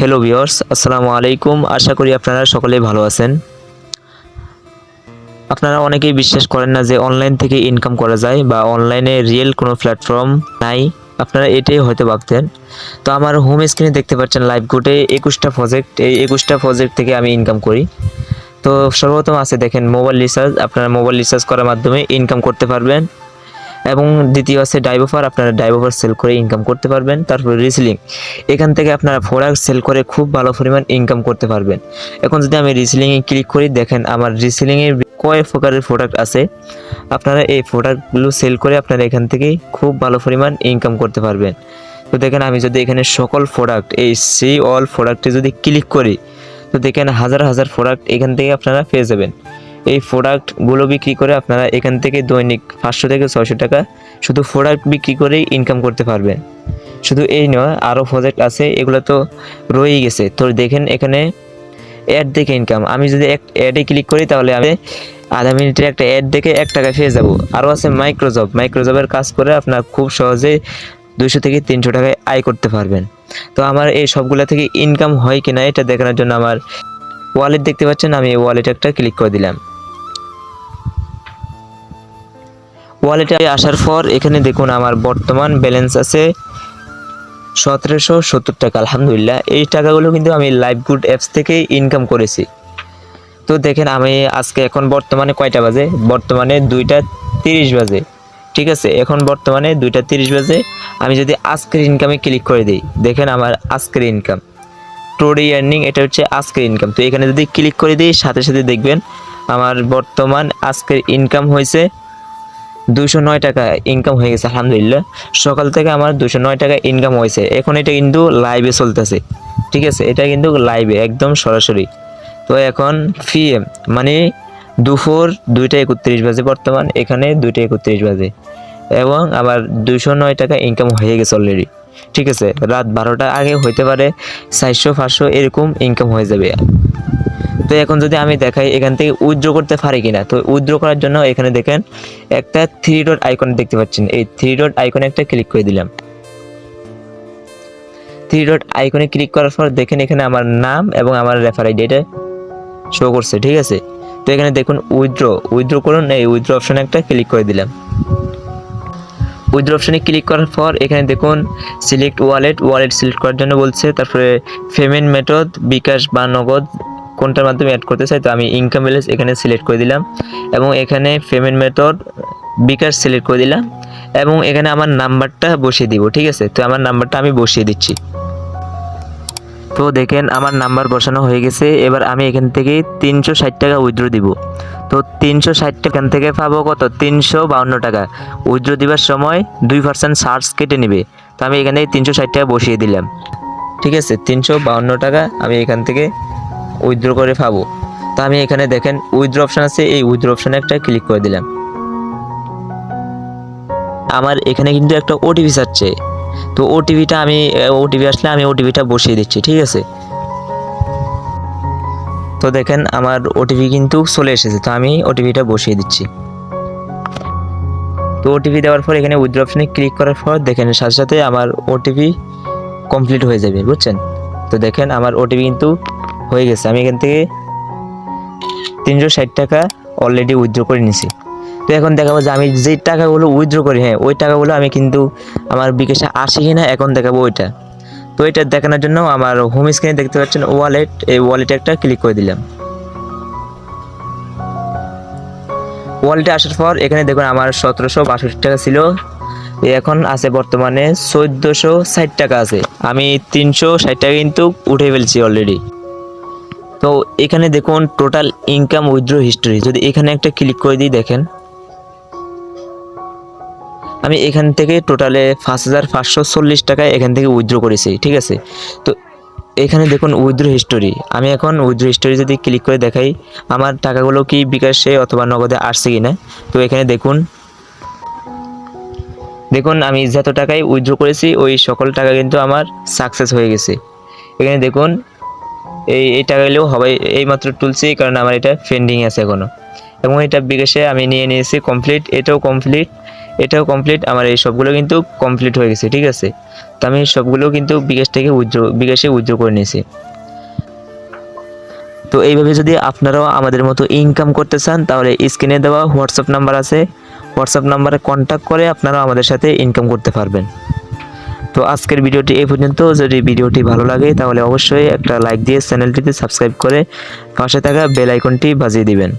Hello viewers আসসালামু আলাইকুম। আশা করি আপনারা সকলেই ভালো আছেন। আপনারা অনেকেই বিশ্বাস করেন না যে অনলাইন থেকে ইনকাম করা যায় বা অনলাইনে রিয়েল কোনো প্ল্যাটফর্ম নাই। আপনারা এটাই হয়তো ভাবতেন। তো আমার হোম স্ক্রিনে দেখতে পাচ্ছেন লাইভ কোটে একুশটা প্রজেক্ট এই একুশটা প্রজেক্ট থেকে আমি ইনকাম করি। তো সর্বপ্রথম আছে দেখেন মোবাইল রিচার্জ আপনারা মোবাইল রিচার্জ করার মাধ্যমে ইনকাম করতে পারবেন। এবং দ্বিতীয় আছে ডাইভোফার আপনারা ডাইভোফার সেল করে ইনকাম করতে পারবেন। তারপরে রিসিলিং এখান থেকে আপনারা প্রোডাক্ট সেল করে খুব ভালো পরিমাণ ইনকাম করতে পারবেন। এখন যদি আমি রিসিলিংয়ে ক্লিক করি, দেখেন আমার রিসিলিংয়ের কয় প্রকারের প্রোডাক্ট আছে। আপনারা এই প্রোডাক্টগুলো সেল করে আপনারা এখান থেকে খুব ভালো পরিমাণ ইনকাম করতে পারবেন। তো দেখেন আমি যদি এখানে সকল প্রোডাক্ট এই সি অল প্রোডাক্টে যদি ক্লিক করি, তো দেখেন হাজার হাজার প্রোডাক্ট এখান থেকে আপনারা পেয়ে যাবেন। এই প্রোডাক্টগুলো বিক্রি করে আপনারা এখান থেকে দৈনিক পাঁচশো থেকে ছয়শো টাকা শুধু প্রোডাক্ট বিক্রি করেই ইনকাম করতে পারবেন। শুধু এই নয় আরও প্রজেক্ট আছে, এগুলো তো রয়েই গেছে। তো দেখেন এখানে অ্যাড দেখে ইনকাম আমি যদি এক অ্যাডে ক্লিক করি তাহলে আমি আধা মিনিটের একটা অ্যাড দেখে এক টাকা পেয়ে যাব। আরও আছে মাইক্রোজব মাইক্রোজবের কাজ করে আপনার খুব সহজে দুশো থেকে তিনশো টাকায় আয় করতে পারবেন। তো আমার এই সবগুলো থেকে ইনকাম হয় কিনা এটা দেখানোর জন্য আমার ওয়ালেট দেখতে পাচ্ছেন, আমি এই ওয়ালেট একটা ক্লিক করে দিলাম। ওয়ালেটে আসার পর এখানে দেখুন আমার বর্তমান ব্যালেন্স আছে সতেরোশো সত্তর টাকা, আলহামদুলিল্লাহ। এই টাকাগুলো কিন্তু আমি লাইভ গুড অ্যাপস থেকে ইনকাম করেছি। তো দেখেন আমি আজকে এখন বর্তমানে কয়টা বাজে? বর্তমানে দুইটা তিরিশ বাজে। ঠিক আছে, এখন বর্তমানে দুইটা তিরিশ বাজে। আমি যদি আজকের ইনকামে ক্লিক করে দিই, দেখেন আমার আজকের ইনকাম টোডে ইয়ার্নিং এটা হচ্ছে আজকের ইনকাম তো এখানে যদি ক্লিক করে দিই, সাথে সাথে দেখবেন আমার বর্তমান আজকের ইনকাম হয়েছে দুশো নয় টাকা ইনকাম হয়ে গেছে, আলহামদুলিল্লাহ। সকাল থেকে আমার দুশো নয় টাকা ইনকাম হয়েছে। এখন এটা কিন্তু লাইভে চলতেছে। ঠিক আছে? এটা কিন্তু লাইভে একদম সরাসরি। তো এখন ফি মানে দুপুর দুইটা একত্রিশ বাজে বর্তমান, এখানে দুইটা একত্রিশ বাজে। এবং আবার দুশো নয় টাকা ইনকাম হয়ে গেছে অলরেডি ঠিক আছে? রাত বারোটা আগে হইতে পারে চারশো পাঁচশো এরকম ইনকাম হয়ে যাবে। তো এখন যদি আমি দেখাই এখান থেকে উইথড্র করতে পারি কিনা, তো উইথড্র করার জন্য এখানে দেখেন একটা থ্রি ডট আইকন দেখতে পাচ্ছেন। এই থ্রি ডট আইকনে একটা ক্লিক করে দিলাম। থ্রি ডট আইকনে ক্লিক করার পর দেখেন এখানে আমার নাম এবং আমার রেফার আইডি এটা শো করছে, ঠিক আছে? তো এখানে দেখুন উইথড্র উইথড্র করুন, এই উইথড্র অপশনে একটা ক্লিক করে দিলাম। উইথড্র অপশনে ক্লিক করার পর এখানে দেখুন সিলেক্ট ওয়ালেট ওয়ালেট সিলেক্ট করার জন্য বলছে, তারপরে পেমেন্ট মেথড বিকাশ বা নগদ কোনটার মাধ্যমে অ্যাড করতে চাই, তো আমি ইনকাম ব্যালেন্স এখানে সিলেক্ট করে দিলাম এবং এখানে পেমেন্ট মেথড বিকাশ সিলেক্ট করে দিলাম এবং এখানে আমার নাম্বারটা বসিয়ে দিব, ঠিক আছে? তো আমার নাম্বারটা আমি বসিয়ে দিচ্ছি। তো দেখেন আমার নাম্বার বসানো হয়ে গেছে, এবার আমি এখান থেকে তিনশো ষাট টাকা উইথড্র দিব। তো তিনশো ষাট টাকা থেকে পাবো কত? তিনশো বাউন্ন টাকা। উইথড্র দিবার সময় দুই পার্সেন্ট চার্জ কেটে নেবে। তো আমি এখানে তিনশো ষাট টাকা বসিয়ে দিলাম। ঠিক আছে? তিনশো বাউন্ন টাকা আমি এখান থেকে উইথড্র করে পাবো। তো আমি এখানে দেখেন উইথড্র অপশন আছে, এই উইথড্র অপশনে একটা ক্লিক করে দিলাম। আমার এখানে কিন্তু একটা ওটিপি চাচ্ছে তো ওটিপিটা আমি ওটিপি আসলে আমি ওটিপিটা বসিয়ে দিচ্ছি, ঠিক আছে? তো দেখেন আমার ওটিপি কিন্তু চলে এসেছে, তো আমি ওটিপিটা বসিয়ে দিচ্ছি। তো ওটিপি দেওয়ার পর এখানে উইথড্র অপশানে ক্লিক করার পর দেখেন সাথে সাথে আমার ওটিপি কমপ্লিট হয়ে যাবে, বুঝছেন? তো দেখেন আমার ওটিপি কিন্তু হয়ে গেছে। আমি এখান থেকে তিনশো ষাট টাকা অলরেডি উইথড্র করে নিছি। তো এখন দেখাবো যে আমি যে টাকাগুলো উইথড্র করি হ্যাঁ ওই টাকাগুলো আমি কিন্তু আমার বিকাশে আসে কি না এখন দেখাবো ওইটা। তো এটা দেখানোর জন্য আমার হোম স্ক্রিনে দেখতে পাচ্ছেন ওয়ালেট এই ওয়ালেটে একটা ক্লিক করে দিলাম। ওয়ালেটে আসার পর এখানে দেখুন আমার সতেরোশো বাষট্টি টাকা ছিল। এখন আছে বর্তমানে চোদ্দোশো ষাট টাকা আছে। আমি তিনশো ষাট টাকা কিন্তু উঠে ফেলছি অলরেডি তো এখানে দেখুন টোটাল ইনকাম উইথড্র হিস্টোরি যদি এখানে একটা ক্লিক করে দিই, দেখেন। আমি এখান থেকে টোটালে পাঁচ হাজার পাঁচশো চল্লিশ টাকায় এখান থেকে উইথড্র করেছি, ঠিক আছে? তো এখানে দেখুন উইথড্র হিস্টোরি আমি এখন উইথড্র হিস্টোরি যদি ক্লিক করে দেখাই, আমার টাকাগুলো কি বিকাশে অথবা নগদে আসছে কি না তো এখানে দেখুন। দেখুন, আমি যত টাকায় উইথড্র করেছি, ওই সকল টাকা কিন্তু আমার সাকসেস হয়ে গেছে। এখানে দেখুন এই এই টাকাগুলো হবে এইমাত্র তুলছি, কারণ আমার এটা পেন্ডিং আছে এখনও। এবং এটা বিকাশে আমি নিয়ে নিয়েছি কমপ্লিট এটাও কমপ্লিট এটাও কমপ্লিট আমার এই সবগুলো কিন্তু কমপ্লিট হয়ে গেছে, ঠিক আছে? তো আমি সবগুলো কিন্তু বিকাশ থেকে উইথড্র, বিকাশে উইথড্র করে নিয়েছি। তো এইভাবে যদি আপনারাও আমাদের মতো ইনকাম করতে চান, তাহলে স্ক্রিনে দেওয়া হোয়াটসঅ্যাপ নাম্বার আছে। হোয়াটসঅ্যাপ নাম্বারে কন্ট্যাক্ট করে আপনারাও আমাদের সাথে ইনকাম করতে পারবেন। তো আজকের ভিডিওটি এই পর্যন্ত। যদি ভিডিওটি ভালো লাগে, তাহলে অবশ্যই একটা লাইক দিয়ে চ্যানেলটিতে সাবস্ক্রাইব করে পাশে থাকা বেল আইকনটি বাজিয়ে দিবেন।